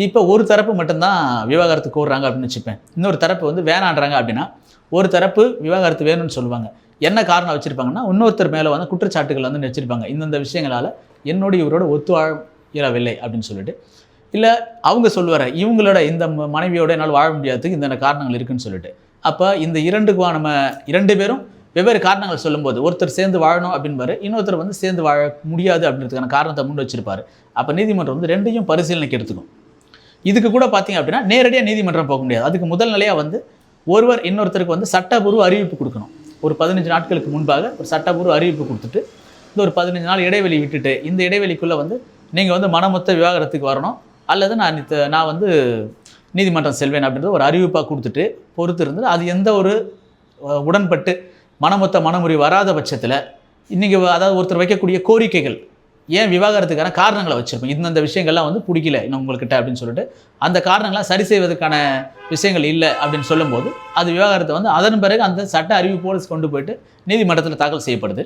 இப்போ ஒரு தரப்பு மட்டும்தான் விவாகரத்து கோருறாங்க அப்படின்னு வச்சுப்பேன். இன்னொரு தரப்பு வந்து வேணான்றாங்க அப்படின்னா ஒரு தரப்பு விவாகரத்து வேணும்னு சொல்லுவாங்க. என்ன காரணம் வச்சுருப்பாங்கன்னா இன்னொருத்தர் மேலே வந்து குற்றச்சாட்டுகள் வந்து வச்சுருப்பாங்க இந்தந்த விஷயங்களால் என்னோட இவரோட ஒத்து வாழ இயலவில்லை அப்படின்னு சொல்லிட்டு. இல்லை அவங்க சொல்லுவார இவங்களோட இந்த ம- மனைவியோட என்னால் வாழ முடியாததுக்கு இந்த காரணங்கள் இருக்குன்னு சொல்லிட்டு. அப்போ இந்த இரண்டுக்குவா நம்ம இரண்டு பேரும் வெவ்வேறு காரணங்கள் சொல்லும்போது ஒருத்தர் சேர்ந்து வாழணும் அப்படின்பாரு இன்னொருத்தர் வந்து சேர்ந்து வாழ முடியாது அப்படின்றதுக்கான காரணத்தை முன் வச்சிருப்பாரு. அப்போ நீதிமன்றம் வந்து ரெண்டையும் பரிசீலனைக்கு எடுத்துக்கும். இதுக்கு கூட பார்த்தீங்க அப்படின்னா நேரடியாக நீதிமன்றம் போக முடியாது. அதுக்கு முதல் நிலையாக வந்து ஒருவர் இன்னொருத்தருக்கு வந்து சட்டபூர்வ அறிவிப்பு கொடுக்கணும். ஒரு பதினஞ்சு நாட்களுக்கு முன்பாக ஒரு சட்டபூர்வ அறிவிப்பு கொடுத்துட்டு இந்த ஒரு பதினஞ்சு நாள் இடைவெளி விட்டுட்டு இந்த இடைவெளிக்குள்ளே வந்து நீங்கள் வந்து மனமொத்த விவாகரத்துக்கு வரணும். அல்லது நான் நான் வந்து நீதிமன்றம் செல்வேன் அப்படின்றத ஒரு அறிவிப்பாக கொடுத்துட்டு பொறுத்து இருந்து அது எந்த ஒரு உடன்பட்டு மனமொத்த மனமுறி வராத பட்சத்தில் இன்றைக்கி அதாவது ஒருத்தர் வைக்கக்கூடிய கோரிக்கைகள் ஏன் விவாகரத்துக்கான காரணங்களை வச்சுருப்போம். இந்தந்த விஷயங்கள்லாம் வந்து பிடிக்கல இன்னும் உங்கள்கிட்ட அப்படின்னு சொல்லிட்டு. அந்த காரணங்கள்லாம் சரி செய்வதற்கான விஷயங்கள் இல்லை அப்படின்னு சொல்லும்போது அது விவாகரத்தை வந்து அதன் பிறகு அந்த சட்ட அறிவிப்போடு கொண்டு போயிட்டு நீதிமன்றத்தில் தாக்கல் செய்யப்படுது.